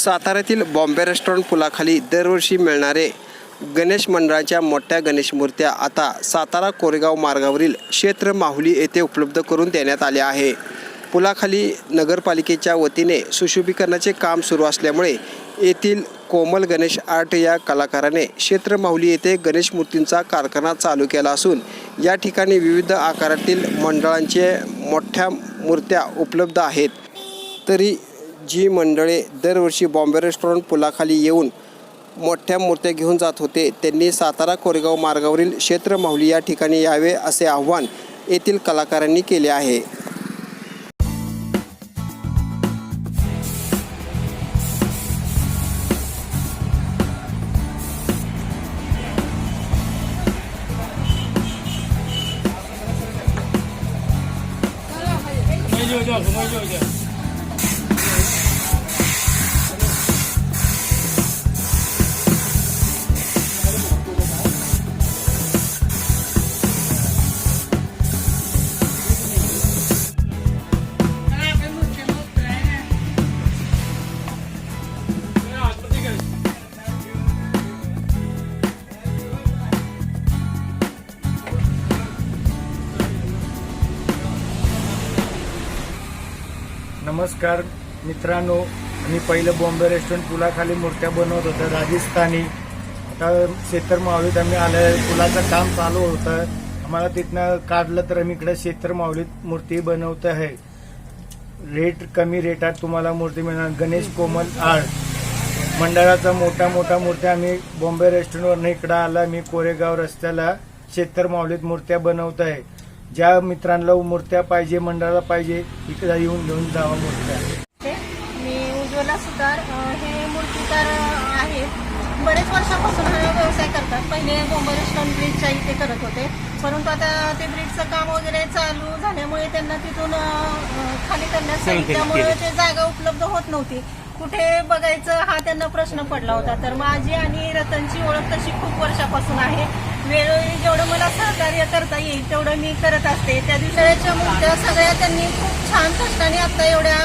साताऱ्यातील बॉम्बे रेस्टॉरंट पुलाखाली दरवर्षी मिळणारे गणेश मंडळाच्या मोठ्या गणेश मूर्त्या आता सातारा कोरेगाव मार्गावरील क्षेत्र माहुली येथे उपलब्ध करून देण्यात आले आहे. पुलाखाली नगरपालिकेच्या वतीने सुशोभीकरणाचे काम सुरू असल्यामुळे येथील कोमल गणेश आर्ट या कलाकाराने क्षेत्र माहुली येथे गणेश मूर्तींचा कारखाना चालू केला असून या ठिकाणी विविध आकारातील मंडळांचे मोठ्या मूर्त्या उपलब्ध आहेत. तरी जी मंडळे दरवर्षी बॉम्बे रेस्टॉरंट पुलाखाली येऊन मोठ्या मूर्त्या घेऊन जात होते त्यांनी सातारा कोरेगाव मार्गावरील क्षेत्र माहुली या ठिकाणी यावे असे आव्हान येथील कलाकारांनी केले आहे. नमस्कार मित्रांनो मी पहिलं बॉम्बे रेस्टॉरंट पुलाखाली मूर्त्या बनवत होतं राजस्थानी. आता शेतर मावळीत आम्ही आलं पुलाचं काम चालू होतं. आम्हाला तिथनं काढलं तर आम्ही इकडे शेतर मावळीत मूर्ती बनवत आहे. रेट कमी रेटात तुम्हाला मूर्ती मिळणार. गणेश कोमल आर्ट मंडळाचा मोठा मोठा मूर्त्या आम्ही बॉम्बे रेस्टॉरंटवरनं इकडं आला मी कोरेगाव रस्त्याला शेतर मावळीत मूर्त्या बनवत आहे. ज्या मित्रांना मूर्त्या पाहिजे मंडळाला पाहिजे इकडे येऊन घेऊन जावा मूर्त्या. मी उज्ज्वला सुतार हे मूर्तिकार अ, आहेत. बरेच वर्षापासून हा व्यवसाय करतात. पहिले बॉम्बे रेस्टॉरंट ब्रिजच्या इथे करत होते. परंतु आता ते ब्रिजचं काम वगैरे चालू झाल्यामुळे त्यांना तिथून खाली करण्यात त्यामुळे ते जागा उपलब्ध होत नव्हती. कुठे बघायचं हा त्यांना प्रश्न पडला होता. तर माझी आणि रतनची ओळख तशी खूप वर्षापासून आहे. वेळोवेळी जेवढं मला सहकार्य करता येईल तेवढं मी करत असते. त्या दिवसाच्या मूर्त्या सगळ्या त्यांनी खूप छान कष्टाने आता एवढ्या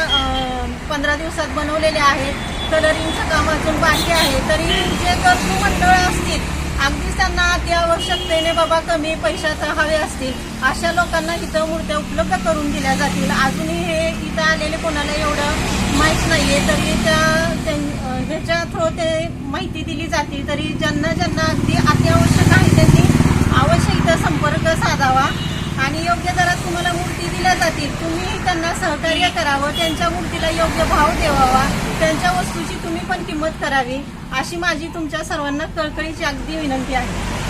पंधरा दिवसात बनवलेल्या आहेत. कलरिंगचं काम अजून बाकी आहे. तरी जे गरजू मंडळ असतील अगदीच त्यांना अति आवश्यकतेने बाबा कमी पैशाचा हवे असतील अशा लोकांना इथं मूर्त्या उपलब्ध करून दिल्या जातील. अजूनही हे इथं आलेले कोणाला एवढं माहीत नाहीये तरी त्या त्यां- ह्याच्या थ्रू ते माहिती दिली जाते तरी ज्यांना ज्यांना अगदी अत्यावश्यक आहे त्यांनी अवश्य इथं संपर्क साधावा आणि योग्य दरात तुम्हाला मूर्ती दिल्या जातील. तुम्ही त्यांना सहकार्य करावं त्यांच्या मूर्तीला योग्य भाव देवावा त्यांच्या वस्तूची तुम्ही पण किंमत करावी अशी माझी तुमच्या सर्वांना कळकळीची अगदी विनंती आहे.